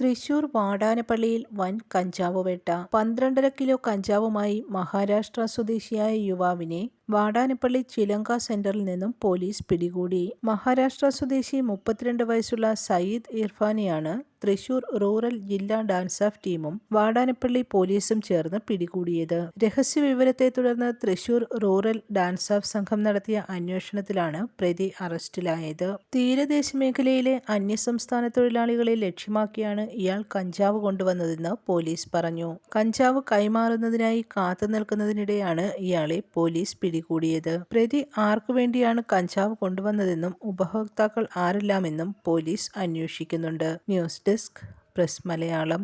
തൃശൂർ വാടാനപ്പള്ളിയിൽ വൻ കഞ്ചാവ് വേട്ട. പന്ത്രണ്ടര കിലോ കഞ്ചാവുമായി മഹാരാഷ്ട്ര സ്വദേശിയായ യുവാവിനെ വാടാനപ്പള്ളി ചിലങ്ക സെന്ററിൽ നിന്നും പോലീസ് പിടികൂടി. മഹാരാഷ്ട്ര സ്വദേശി മുപ്പത്തിരണ്ട് വയസ്സുള്ള സയ്യിദ് ഇർഫാനെയാണ് തൃശൂർ റൂറൽ ജില്ലാ ഡാൻസ് ഓഫ് ടീമും വാടാനപ്പള്ളി പോലീസും ചേർന്ന് പിടികൂടിയത്. രഹസ്യ വിവരത്തെ തുടർന്ന് തൃശൂർ റൂറൽ ഡാൻസ് ഓഫ് സംഘം നടത്തിയ അന്വേഷണത്തിലാണ് പ്രതി അറസ്റ്റിലായത്. തീരദേശ മേഖലയിലെ അന്യസംസ്ഥാന തൊഴിലാളികളെ ലക്ഷ്യമാക്കിയാണ് ഇയാൾ കഞ്ചാവ് കൊണ്ടുവന്നതെന്ന് പോലീസ് പറഞ്ഞു. കഞ്ചാവ് കൈമാറുന്നതിനായി കാത്തു നിൽക്കുന്നതിനിടെയാണ് ഇയാളെ പോലീസ് പിടികൂടിയത് പ്രതി ആർക്കു വേണ്ടിയാണ് കഞ്ചാവ് കൊണ്ടുവന്നതെന്നും ഉപഭോക്താക്കൾ ആരെല്ലാമെന്നും പോലീസ് അന്വേഷിക്കുന്നുണ്ട്. News desk press Malayalam.